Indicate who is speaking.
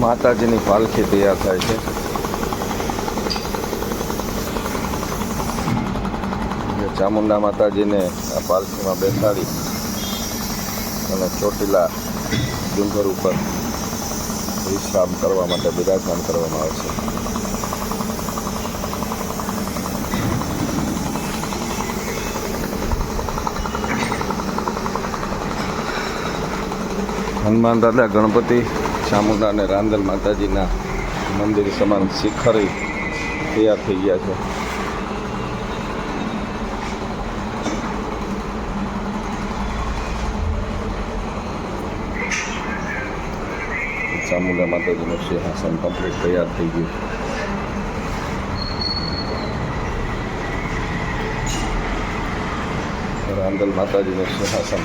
Speaker 1: માતાજીની પાલખી તૈયાર થાય છે. ચામુંડા માતાજીને આ પાલખીમાં બેસાડી અને ચોટીલા ડુંગર ઉપર વિશ્રામ કરવા માટે બિરાજમાન કરવામાં આવે છે. હનુમાન દાદા, ગણપતિ ચામુંડા અને રાંદલ માતાજીના મંદિર સમાન શિખરે તૈયાર થઈ ગયા છે. ચામુંડા માતાજીનું સિંહાસન કમ્પ્લીટ તૈયાર થઈ ગયું રાંદલ માતાજીનું સિંહાસન